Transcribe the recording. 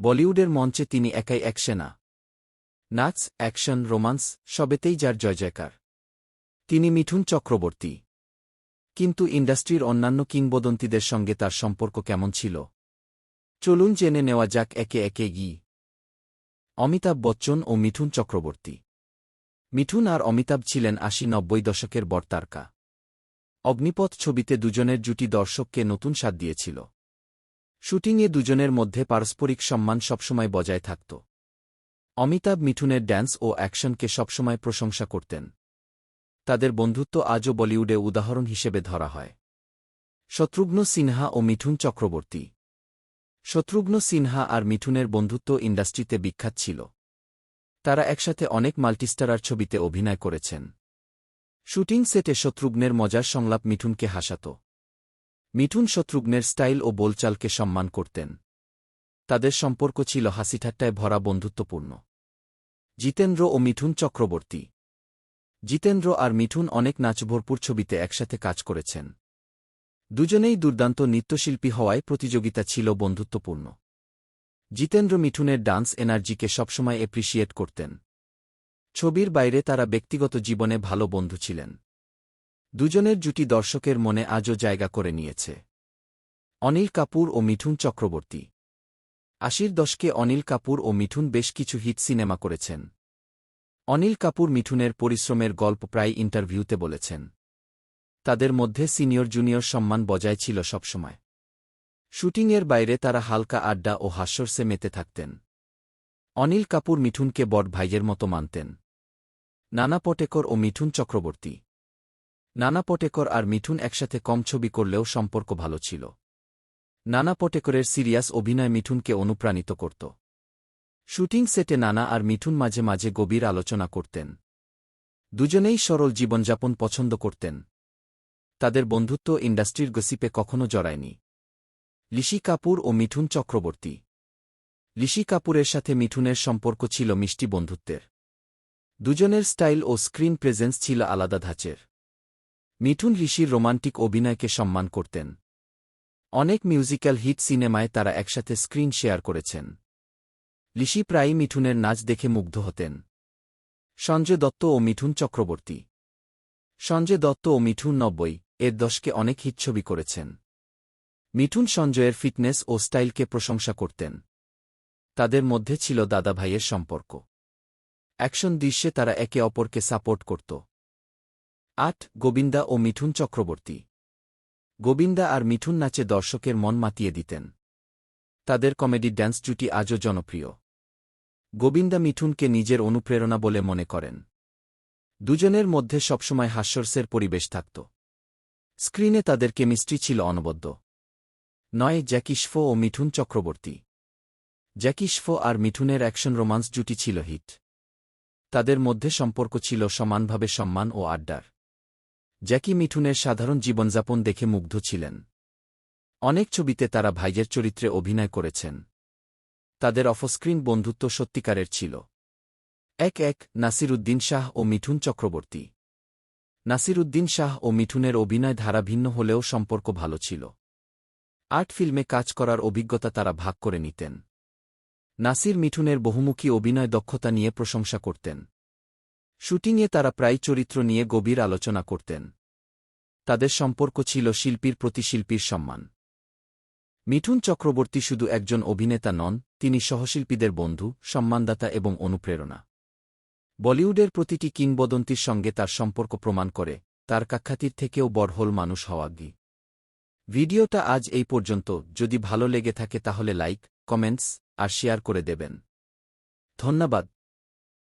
বলিউডের মঞ্চে তিনি একাই এক সেনা। নাচ, অ্যাকশন, রোমান্স, সবেতেই যার জয় জয়কার তিনি মিঠুন চক্রবর্তী। কিন্তু ইন্ডাস্ট্রির অন্যান্য কিংবদন্তিদের সঙ্গে তার সম্পর্ক কেমন ছিল? চলুন জেনে নেওয়া যাক একে একে গি। অমিতাভ বচ্চন ও মিঠুন চক্রবর্তী। মিঠুন আর অমিতাভ ছিলেন আশি নব্বই দশকের বরতারকা অগ্নিপথ ছবিতে দুজনের জুটি দর্শককে নতুন স্বাদ দিয়েছিল। শুটিংয়ে দুজনের মধ্যে পারস্পরিক সম্মান সবসময় বজায় থাকত। অমিতাভ মিঠুনের ড্যান্স ও অ্যাকশনকে সবসময় প্রশংসা করতেন। তাদের বন্ধুত্ব আজও বলিউডে উদাহরণ হিসেবে ধরা হয়। শত্রুঘ্ন সিনহা ও মিঠুন চক্রবর্তী। শত্রুঘ্ন সিনহা আর মিঠুনের বন্ধুত্ব ইন্ডাস্ট্রিতে বিখ্যাত ছিল। তারা একসাথে অনেক মাল্টিস্টারার ছবিতে অভিনয় করেছেন। শুটিং সেটে শত্রুঘ্নের মজার সংলাপ মিঠুনকে হাসাত। মিঠুন শত্রুঘ্নের স্টাইল ও বোলচালকে সম্মান করতেন। তাদের সম্পর্ক ছিল হাসিঠাট্টায় ভরা বন্ধুত্বপূর্ণ। জিতেন্দ্র ও মিঠুন চক্রবর্তী। জিতেন্দ্র আর মিঠুন অনেক নাচভরপুর ছবিতে একসাথে কাজ করেছেন। দুজনেই দুর্দান্ত নৃত্যশিল্পী হওয়ায় প্রতিযোগিতা ছিল বন্ধুত্বপূর্ণ। জিতেন্দ্র মিঠুনের ডান্স এনার্জিকে সবসময় এপ্রিসিয়েট করতেন। ছবির বাইরে তারা ব্যক্তিগত জীবনে ভালো বন্ধু ছিলেন। দুজনের জুটি দর্শকের মনে আজও জায়গা করে নিয়েছে। অনিল কাপুর ও মিঠুন চক্রবর্তী। আশির দশকে অনিল কাপুর ও মিঠুন বেশ কিছু হিট সিনেমা করেছেন। অনিল কাপুর মিঠুনের পরিশ্রমের গল্প প্রায় ইন্টারভিউতে বলেছেন। তাদের মধ্যে সিনিয়র জুনিয়র সম্মান বজায় ছিল সবসময়। শুটিংয়ের বাইরে তারা হালকা আড্ডা ও হাস্যর্সে মেতে থাকতেন। অনিল কাপুর মিঠুনকে বড় ভাইয়ের মতো মানতেন। নানা পটেকর ও মিঠুন চক্রবর্তী। নানা পটেকর আর মিঠুন একসাথে কম ছবি করলেও সম্পর্ক ভালো ছিল। নানা পটেকরের সিরিয়াস অভিনয় মিঠুনকে অনুপ্রাণিত করত। শুটিং সেটে নানা আর মিঠুন মাঝে মাঝে গভীর আলোচনা করতেন। দুজনেই সরল জীবনযাপন পছন্দ করতেন। তাদের বন্ধুত্ব ইন্ডাস্ট্রির গসিপে কখনো জড়ায়নি। লিশি কাপুর ও মিঠুন চক্রবর্তী। লিশি কাপুরের সাথে মিঠুনের সম্পর্ক ছিল মিষ্টি বন্ধুত্বের। দুজনের স্টাইল ও স্ক্রিন প্রেজেন্স ছিল আলাদা ধাঁচের। মিঠুন ঋষির রোমান্টিক অভিনয়কে সম্মান করতেন। অনেক মিউজিক্যাল হিট সিনেমায় তারা একসাথে স্ক্রিন শেয়ার করেছেন। ঋষি প্রায়ই মিঠুনের নাচ দেখে মুগ্ধ হতেন। সঞ্জয় দত্ত ও মিঠুন চক্রবর্তী। সঞ্জয় দত্ত ও মিঠুন নব্বই এর দশকে অনেক হিট ছবি করেছেন। মিঠুন সঞ্জয়ের ফিটনেস ও স্টাইলকে প্রশংসা করতেন। তাদের মধ্যে ছিল দাদাভাইয়ের সম্পর্ক। অ্যাকশন দৃশ্যে তারা একে অপরকে সাপোর্ট করত। আট, গোবিন্দা ও মিঠুন চক্রবর্তী। গোবিন্দা আর মিঠুন নাচে দর্শকের মন মাতিয়ে দিতেন। তাদের কমেডি ড্যান্স জুটি আজও জনপ্রিয়। গোবিন্দা মিঠুনকে নিজের অনুপ্রেরণা বলে মনে করেন। দুজনের মধ্যে সবসময় হাস্যর্সের পরিবেশ থাকত। স্ক্রিনে তাদের কেমিস্ট্রি ছিল অনবদ্য। নয় জ্যাকিশফো ও মিঠুন চক্রবর্তী। জ্যাকিশফো আর মিঠুনের অ্যাকশন রোমান্স জুটি ছিল হিট। তাদের মধ্যে সম্পর্ক ছিল সমানভাবে সম্মান ও আড্ডার। জ্যাকি মিঠুনের সাধারণ জীবনযাপন দেখে মুগ্ধ ছিলেন। অনেক ছবিতে তারা ভাইয়ের চরিত্রে অভিনয় করেছেন। তাদের অফস্ক্রিন বন্ধুত্ব সত্যিকারের ছিল। এক এক নাসিরুদ্দিন শাহ ও মিঠুন চক্রবর্তী। নাসিরুদ্দিন শাহ ও মিঠুনের অভিনয় ধারা ভিন্ন হলেও সম্পর্ক ভালো ছিল। আর্ট ফিল্মে কাজ করার অভিজ্ঞতা তারা ভাগ করে নিতেন। নাসির মিঠুনের বহুমুখী অভিনয় দক্ষতা নিয়ে প্রশংসা করতেন। শুটিংয়ে তারা প্রায় চরিত্র নিয়ে গভীর আলোচনা করতেন। তাদের সম্পর্ক ছিল শিল্পীর প্রতি শিল্পীর সম্মান। মিঠুন চক্রবর্তী শুধু একজন অভিনেতা নন, তিনি সহশিল্পীদের বন্ধু, সম্মানদাতা এবং অনুপ্রেরণা। বলিউডের প্রতিটি কিংবদন্তির সঙ্গে তার সম্পর্ক প্রমাণ করে, তার কাক্ষাতির থেকেও বড়হল মানুষ হওয়া গি ভিডিওটা আজ এই পর্যন্ত, যদি ভালো লেগে থাকে তাহলে লাইক, কমেন্টস, আর শেয়ার করে দেবেন। ধন্যবাদ।